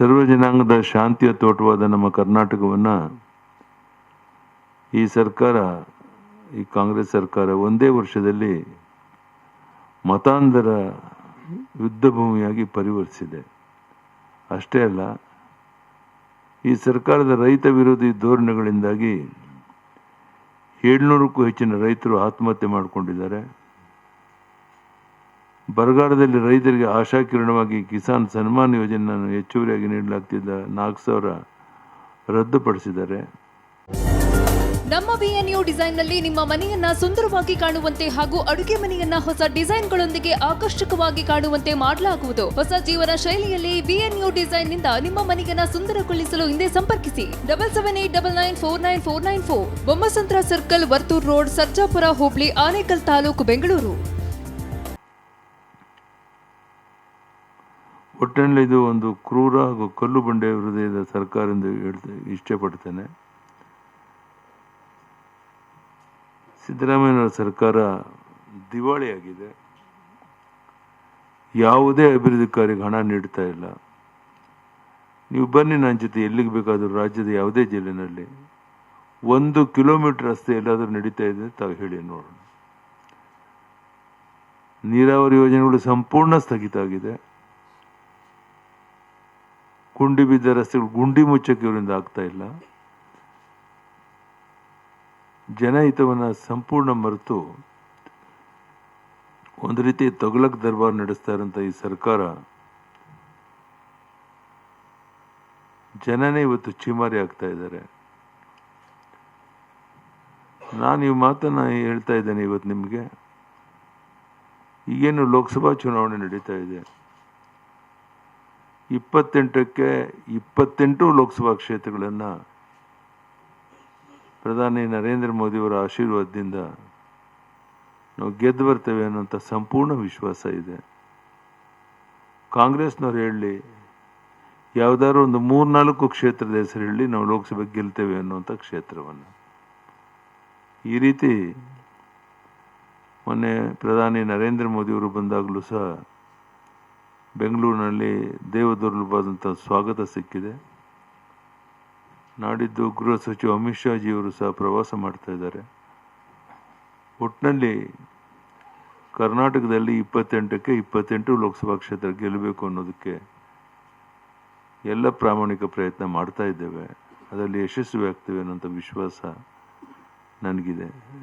ಸರ್ವ ಜನಾಂಗದ ಶಾಂತಿಯ ತೋಟವಾದ ನಮ್ಮ ಕರ್ನಾಟಕವನ್ನು ಈ ಸರ್ಕಾರ, ಈ ಕಾಂಗ್ರೆಸ್ ಸರ್ಕಾರ ಒಂದೇ ವರ್ಷದಲ್ಲಿ ಮತಾಂಧರ ಯುದ್ಧ ಭೂಮಿಯಾಗಿ ಪರಿವರ್ತಿಸಿದೆ ಅಷ್ಟೇ ಅಲ್ಲ, ಈ ಸರ್ಕಾರದ ರೈತ ವಿರೋಧಿ ಧೋರಣೆಗಳಿಂದಾಗಿ ಏಳ್ನೂರಕ್ಕೂ ಹೆಚ್ಚಿನ ರೈತರು ಆತ್ಮಹತ್ಯೆ ಮಾಡಿಕೊಂಡಿದ್ದಾರೆ. ಬರಗಾಲದಲ್ಲಿ ರೈತರಿಗೆ ಆಶಾಕಿರಣವಾಗಿ ಕಿಸಾನ್ ಸನ್ಮಾನ್ ಯೋಜನೆಯನ್ನು ಹೆಚ್ಚುವರಿಯಾಗಿ ನೀಡಲಾಗ್ತಿದ್ದ ನಾಲ್ಕು ಸಾವಿರ ರದ್ದುಪಡಿಸಿದ್ದಾರೆ. ನಮ್ಮ ಬಿಎನ್ಯು ಡಿಸೈನ್ನಲ್ಲಿ ನಿಮ್ಮ ಮನೆಯನ್ನ ಸುಂದರವಾಗಿ ಕಾಣುವಂತೆ ಹಾಗೂ ಅಡುಗೆ ಮನೆಯನ್ನ ಹೊಸ ಡಿಸೈನ್ಗಳೊಂದಿಗೆ ಆಕರ್ಷಕವಾಗಿ ಕಾಣುವಂತೆ ಮಾಡಲಾಗುವುದು. ಹೊಸ ಜೀವನ ಶೈಲಿಯಲ್ಲಿ ಬಿಎನ್ಯು ಡಿಸೈನ್ನಿಂದ ನಿಮ್ಮ ಮನೆಯನ್ನ ಸುಂದರಗೊಳಿಸಲು ಹಿಂದೆ ಸಂಪರ್ಕಿಸಿ. Double seven eight double nine four nine four nine four. Bommasandra circle Varthur road, Sarjapura, ಹೋಬಳಿ, ಆನೇಕಲ್ ತಾಲೂಕು, ಬೆಂಗಳೂರು. ಒಟ್ಟಿನಲ್ಲಿ ಇದು ಒಂದು ಕ್ರೂರ ಹಾಗೂ ಕಲ್ಲು ಬಂಡೆ ಹೃದಯದ ಸರ್ಕಾರ ಎಂದು ಹೇಳ್ತಾ ಇಷ್ಟಪಡ್ತೇನೆ. ಸಿದ್ದರಾಮಯ್ಯನವರ ಸರ್ಕಾರ ದಿವಾಳಿಯಾಗಿದೆ. ಯಾವುದೇ ಅಭಿವೃದ್ಧಿ ಕಾರ್ಯಕ್ಕೆ ಹಣ ನೀಡ್ತಾ ಇಲ್ಲ. ನೀವು ಬನ್ನಿ ನನ್ನ ಜೊತೆ, ಎಲ್ಲಿಗೆ ಬೇಕಾದರೂ ರಾಜ್ಯದ ಯಾವುದೇ ಜಿಲ್ಲೆನಲ್ಲಿ. ಒಂದು ಕಿಲೋಮೀಟರ್ ರಸ್ತೆ ಎಲ್ಲಾದರೂ ನಡೀತಾ ಇದೆ ತಾವು ಹೇಳಿ ನೋಡೋಣ. ನೀರಾವರಿ ಯೋಜನೆಗಳು ಸಂಪೂರ್ಣ ಸ್ಥಗಿತ ಆಗಿದೆ. ಗುಂಡಿ ಬಿದ್ದ ರಸ್ತೆಗಳು ಗುಂಡಿ ಮುಚ್ಚಕ್ಕೆ ಇವರಿಂದ ಆಗ್ತಾ ಇಲ್ಲ. ಜನಹಿತವನ್ನ ಸಂಪೂರ್ಣ ಮರೆತು ಒಂದು ರೀತಿ ತೊಗಲಕ್ ದರ್ಬಾರ್ ನಡೆಸ್ತಾ ಇರೋಂಥ ಈ ಸರ್ಕಾರ ಜನನೇ ಇವತ್ತು ಚಿಮಾರಿ ಆಗ್ತಾ ಇದ್ದಾರೆ. ನಾನು ಈ ಮಾತನ್ನು ಹೇಳ್ತಾ ಇದ್ದೇನೆ ಇವತ್ತು ನಿಮಗೆ. ಈಗೇನು ಲೋಕಸಭಾ ಚುನಾವಣೆ ನಡೀತಾ ಇದೆ. ಇಪ್ಪತ್ತೆಂಟಕ್ಕೆ ಇಪ್ಪತ್ತೆಂಟು ಲೋಕಸಭಾ ಕ್ಷೇತ್ರಗಳನ್ನು ಪ್ರಧಾನಿ ನರೇಂದ್ರ ಮೋದಿಯವರ ಆಶೀರ್ವಾದದಿಂದ ನಾವು ಗೆದ್ದು ಬರ್ತೇವೆ ಅನ್ನೋಂಥ ಸಂಪೂರ್ಣ ವಿಶ್ವಾಸ ಇದೆ. ಕಾಂಗ್ರೆಸ್ನವ್ರು ಹೇಳಿ, ಯಾವುದಾದ್ರು ಒಂದು ಮೂರ್ನಾಲ್ಕು ಕ್ಷೇತ್ರದ ಹೆಸರು ಹೇಳಿ ನಾವು ಲೋಕಸಭೆಗೆ ಗೆಲ್ತೇವೆ ಅನ್ನುವಂಥ ಕ್ಷೇತ್ರವನ್ನು. ಈ ರೀತಿ ಮೊನ್ನೆ ಪ್ರಧಾನಿ ನರೇಂದ್ರ ಮೋದಿಯವರು ಬಂದಾಗಲೂ ಸಹ ಬೆಂಗಳೂರಿನಲ್ಲಿ ದೇವದುರ್ಲಭವಾದಂಥ ಸ್ವಾಗತ ಸಿಕ್ಕಿದೆ. ನಾಡಿದ್ದು ಗೃಹ ಸಚಿವ ಅಮಿತ್ ಶಾ ಜಿಯವರು ಸಹ ಪ್ರವಾಸ ಮಾಡ್ತಾ ಇದ್ದಾರೆ. ಒಟ್ಟಿನಲ್ಲಿ ಕರ್ನಾಟಕದಲ್ಲಿ ಇಪ್ಪತ್ತೆಂಟಕ್ಕೆ ಇಪ್ಪತ್ತೆಂಟು ಲೋಕಸಭಾ ಕ್ಷೇತ್ರ ಗೆಲ್ಲಬೇಕು ಅನ್ನೋದಕ್ಕೆ ಎಲ್ಲ ಪ್ರಾಮಾಣಿಕ ಪ್ರಯತ್ನ ಮಾಡ್ತಾ ಇದ್ದೇವೆ. ಅದರಲ್ಲಿ ಯಶಸ್ವಿ ಆಗ್ತೇವೆ ಅನ್ನೋಂಥ ವಿಶ್ವಾಸ ನನಗಿದೆ.